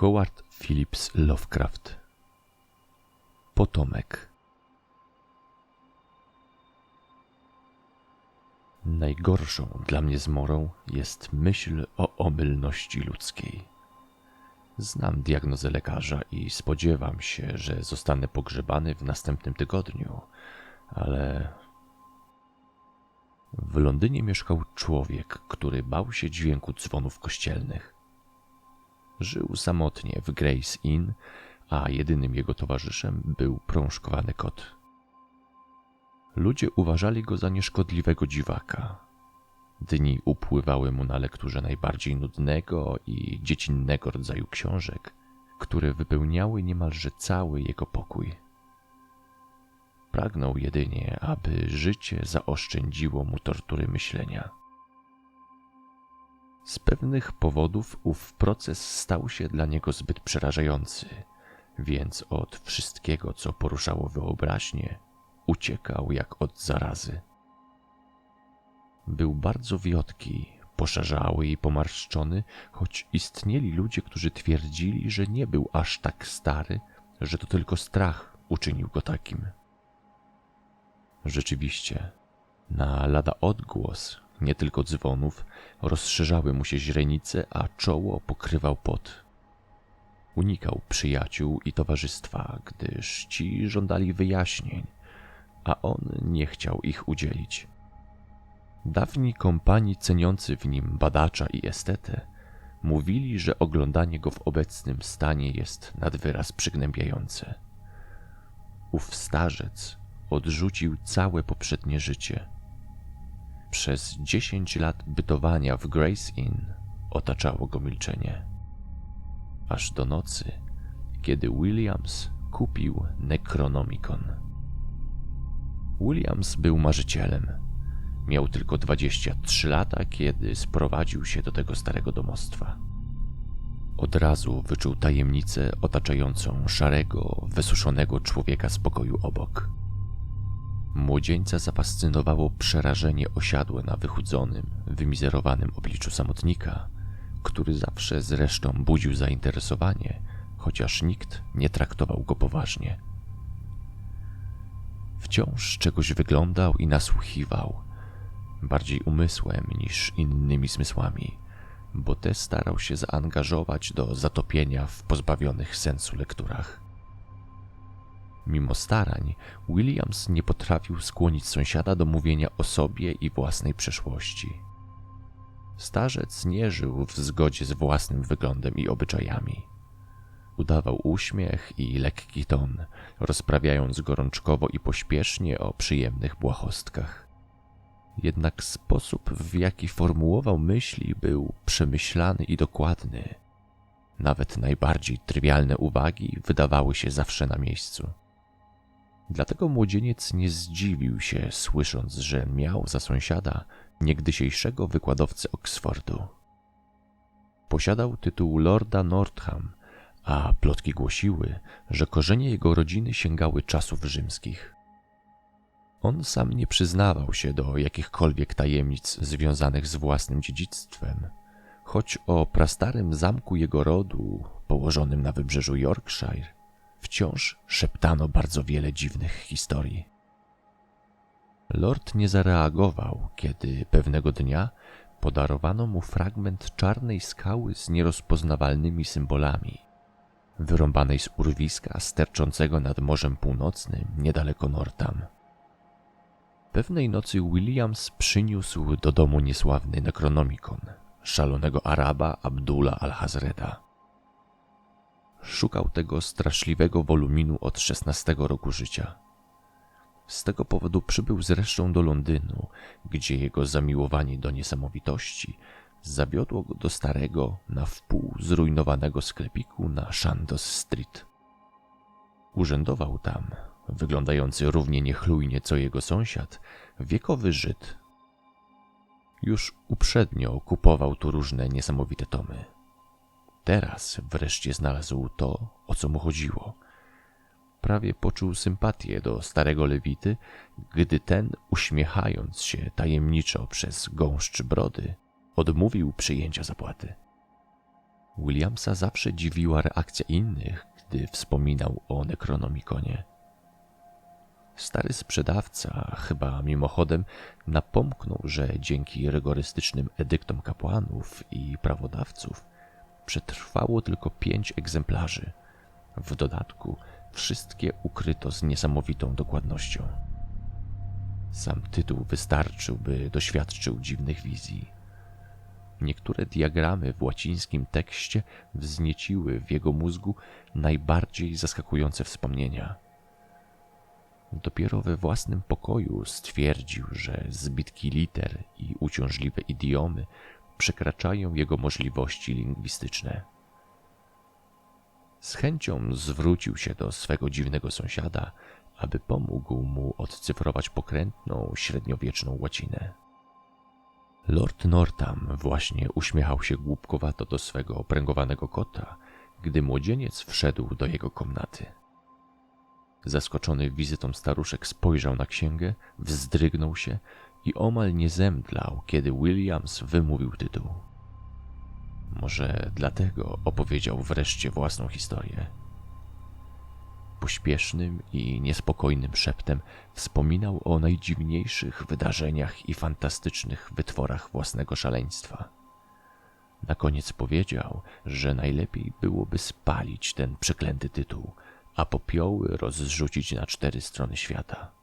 Howard Phillips Lovecraft Potomek Najgorszą dla mnie zmorą jest myśl o omylności ludzkiej. Znam diagnozę lekarza i spodziewam się, że zostanę pogrzebany w następnym tygodniu, ale w Londynie mieszkał człowiek, który bał się dźwięku dzwonów kościelnych. Żył samotnie w Grace Inn, a jedynym jego towarzyszem był prążkowany kot. Ludzie uważali go za nieszkodliwego dziwaka. Dni upływały mu na lekturze najbardziej nudnego i dziecinnego rodzaju książek, które wypełniały niemalże cały jego pokój. Pragnął jedynie, aby życie zaoszczędziło mu tortury myślenia. Z pewnych powodów ów proces stał się dla niego zbyt przerażający, więc od wszystkiego, co poruszało wyobraźnię, uciekał jak od zarazy. Był bardzo wiotki, poszarzały i pomarszczony, choć istnieli ludzie, którzy twierdzili, że nie był aż tak stary, że to tylko strach uczynił go takim. Rzeczywiście, na lada odgłos, nie tylko dzwonów, rozszerzały mu się źrenice, a czoło pokrywał pot. Unikał przyjaciół i towarzystwa, gdyż ci żądali wyjaśnień, a on nie chciał ich udzielić. Dawni kompani ceniący w nim badacza i estetę mówili, że oglądanie go w obecnym stanie jest nad wyraz przygnębiające. Ów starzec odrzucił całe poprzednie życie. Przez dziesięć lat bytowania w Grace Inn otaczało go milczenie. Aż do nocy, kiedy Williams kupił Necronomicon. Williams był marzycielem. Miał tylko 23 lata, kiedy sprowadził się do tego starego domostwa. Od razu wyczuł tajemnicę otaczającą szarego, wysuszonego człowieka z pokoju obok. Młodzieńca zafascynowało przerażenie osiadłe na wychudzonym, wymizerowanym obliczu samotnika, który zawsze zresztą budził zainteresowanie, chociaż nikt nie traktował go poważnie. Wciąż czegoś wyglądał i nasłuchiwał, bardziej umysłem niż innymi zmysłami, bo te starał się zaangażować do zatopienia w pozbawionych sensu lekturach. Mimo starań, Williams nie potrafił skłonić sąsiada do mówienia o sobie i własnej przeszłości. Starzec nie żył w zgodzie z własnym wyglądem i obyczajami. Udawał uśmiech i lekki ton, rozprawiając gorączkowo i pośpiesznie o przyjemnych błahostkach. Jednak sposób, w jaki formułował myśli, był przemyślany i dokładny. Nawet najbardziej trywialne uwagi wydawały się zawsze na miejscu. Dlatego młodzieniec nie zdziwił się, słysząc, że miał za sąsiada niegdysiejszego wykładowcę Oksfordu. Posiadał tytuł lorda Nordham, a plotki głosiły, że korzenie jego rodziny sięgały czasów rzymskich. On sam nie przyznawał się do jakichkolwiek tajemnic związanych z własnym dziedzictwem, choć o prastarym zamku jego rodu, położonym na wybrzeżu Yorkshire, wciąż szeptano bardzo wiele dziwnych historii. Lord nie zareagował, kiedy pewnego dnia podarowano mu fragment czarnej skały z nierozpoznawalnymi symbolami, wyrąbanej z urwiska sterczącego nad Morzem Północnym niedaleko Northam. Pewnej nocy Williams przyniósł do domu niesławny Necronomicon szalonego Araba Abdullah al-Hazreda. Szukał tego straszliwego woluminu od szesnastego roku życia. Z tego powodu przybył zresztą do Londynu, gdzie jego zamiłowanie do niesamowitości zawiodło go do starego, na wpół zrujnowanego sklepiku na Chandos Street. Urzędował tam, wyglądający równie niechlujnie co jego sąsiad, wiekowy Żyd. Już uprzednio kupował tu różne niesamowite tomy. Teraz wreszcie znalazł to, o co mu chodziło. Prawie poczuł sympatię do starego lewity, gdy ten, uśmiechając się tajemniczo przez gąszcz brody, odmówił przyjęcia zapłaty. Williamsa zawsze dziwiła reakcja innych, gdy wspominał o Necronomikonie. Stary sprzedawca, chyba mimochodem, napomknął, że dzięki rygorystycznym edyktom kapłanów i prawodawców przetrwało tylko pięć egzemplarzy. W dodatku wszystkie ukryto z niesamowitą dokładnością. Sam tytuł wystarczył, by doświadczył dziwnych wizji. Niektóre diagramy w łacińskim tekście wznieciły w jego mózgu najbardziej zaskakujące wspomnienia. Dopiero we własnym pokoju stwierdził, że zbitki liter i uciążliwe idiomy przekraczają jego możliwości lingwistyczne. Z chęcią zwrócił się do swego dziwnego sąsiada, aby pomógł mu odcyfrować pokrętną, średniowieczną łacinę. Lord Northam właśnie uśmiechał się głupkowato do swego opręgowanego kota, gdy młodzieniec wszedł do jego komnaty. Zaskoczony wizytą staruszek spojrzał na księgę, wzdrygnął się i omal nie zemdlał, kiedy Williams wymówił tytuł. Może dlatego opowiedział wreszcie własną historię. Pośpiesznym i niespokojnym szeptem wspominał o najdziwniejszych wydarzeniach i fantastycznych wytworach własnego szaleństwa. Na koniec powiedział, że najlepiej byłoby spalić ten przeklęty tytuł, a popioły rozrzucić na cztery strony świata.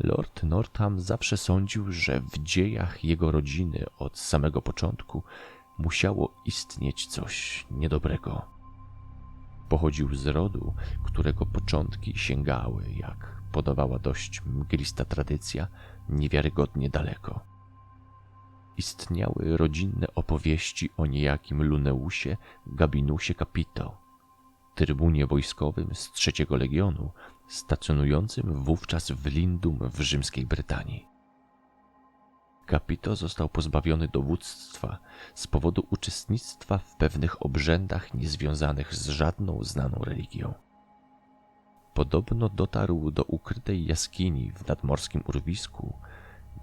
Lord Northam zawsze sądził, że w dziejach jego rodziny od samego początku musiało istnieć coś niedobrego. Pochodził z rodu, którego początki sięgały, jak podawała dość mglista tradycja, niewiarygodnie daleko. Istniały rodzinne opowieści o niejakim Luneusie Gabinusie Capito, trybunie wojskowym z trzeciego legionu, stacjonującym wówczas w Lindum w rzymskiej Brytanii. Capito został pozbawiony dowództwa z powodu uczestnictwa w pewnych obrzędach niezwiązanych z żadną znaną religią. Podobno dotarł do ukrytej jaskini w nadmorskim urwisku,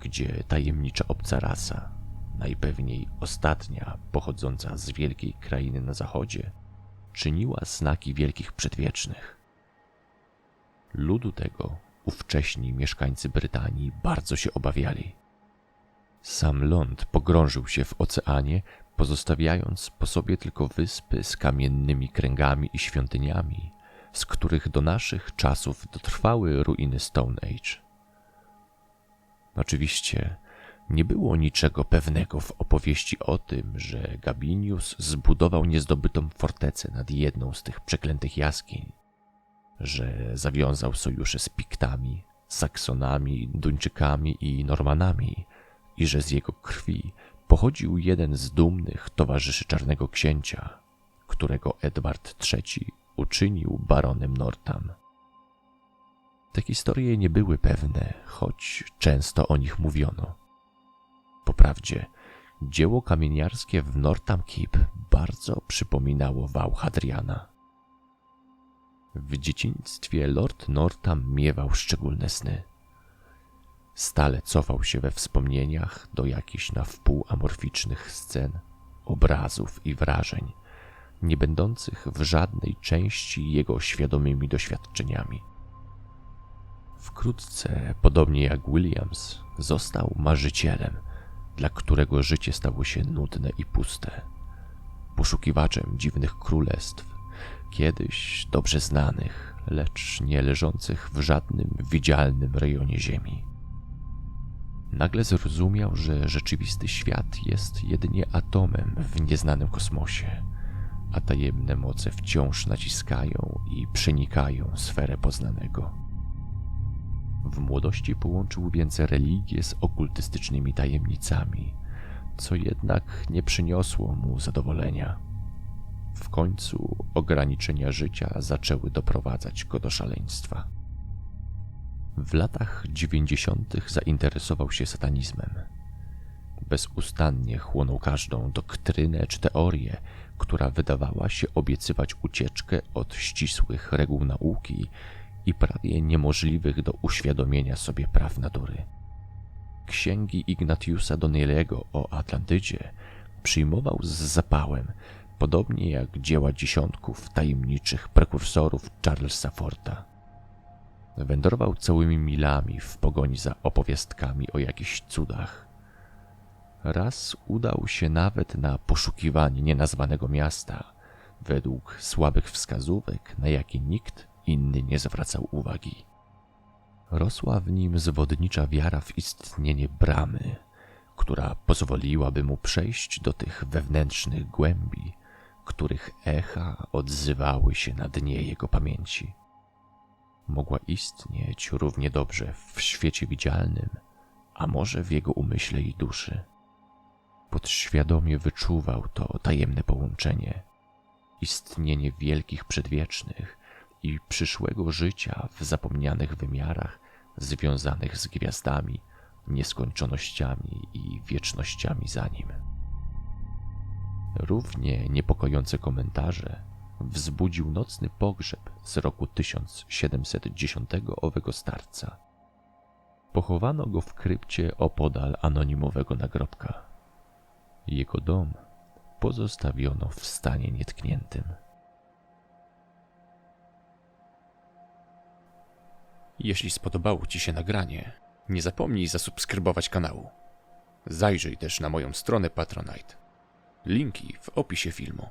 gdzie tajemnicza obca rasa, najpewniej ostatnia pochodząca z wielkiej krainy na zachodzie, czyniła znaki wielkich przedwiecznych. Ludu tego ówcześni mieszkańcy Brytanii bardzo się obawiali. Sam ląd pogrążył się w oceanie, pozostawiając po sobie tylko wyspy z kamiennymi kręgami i świątyniami, z których do naszych czasów dotrwały ruiny Stone Age. Oczywiście nie było niczego pewnego w opowieści o tym, że Gabinius zbudował niezdobytą fortecę nad jedną z tych przeklętych jaskiń, że zawiązał sojusze z Piktami, Saksonami, Duńczykami i Normanami i że z jego krwi pochodził jeden z dumnych towarzyszy Czarnego Księcia, którego Edward III uczynił baronem Northam. Te historie nie były pewne, choć często o nich mówiono. Po prawdzie, dzieło kamieniarskie w Northam Keep bardzo przypominało wał Hadriana. W dzieciństwie Lord Northam miewał szczególne sny. Stale cofał się we wspomnieniach do jakichś na wpół amorficznych scen, obrazów i wrażeń, nie będących w żadnej części jego świadomymi doświadczeniami. Wkrótce, podobnie jak Williams, został marzycielem, dla którego życie stało się nudne i puste, poszukiwaczem dziwnych królestw, kiedyś dobrze znanych, lecz nie leżących w żadnym widzialnym rejonie Ziemi. Nagle zrozumiał, że rzeczywisty świat jest jedynie atomem w nieznanym kosmosie, a tajemne moce wciąż naciskają i przenikają sferę poznanego. W młodości połączył więc religię z okultystycznymi tajemnicami, co jednak nie przyniosło mu zadowolenia. W końcu ograniczenia życia zaczęły doprowadzać go do szaleństwa. W latach dziewięćdziesiątych zainteresował się satanizmem. Bezustannie chłonął każdą doktrynę czy teorię, która wydawała się obiecywać ucieczkę od ścisłych reguł nauki i prawie niemożliwych do uświadomienia sobie praw natury. Księgi Ignatiusa Donnelly'ego o Atlantydzie przyjmował z zapałem, podobnie jak dzieła dziesiątków tajemniczych prekursorów Charlesa Forta. Wędrował całymi milami w pogoni za opowiastkami o jakichś cudach. Raz udał się nawet na poszukiwanie nienazwanego miasta, według słabych wskazówek, na jakie nikt inny nie zwracał uwagi. Rosła w nim zwodnicza wiara w istnienie bramy, która pozwoliłaby mu przejść do tych wewnętrznych głębi, których echa odzywały się na dnie jego pamięci. Mogła istnieć równie dobrze w świecie widzialnym, a może w jego umyśle i duszy. Podświadomie wyczuwał to tajemne połączenie, istnienie wielkich przedwiecznych i przyszłego życia w zapomnianych wymiarach związanych z gwiazdami, nieskończonościami i wiecznościami za nim. Równie niepokojące komentarze wzbudził nocny pogrzeb z roku 1710 owego starca. Pochowano go w krypcie opodal anonimowego nagrobka. Jego dom pozostawiono w stanie nietkniętym. Jeśli spodobało Ci się nagranie, nie zapomnij zasubskrybować kanału. Zajrzyj też na moją stronę Patronite. Linki w opisie filmu.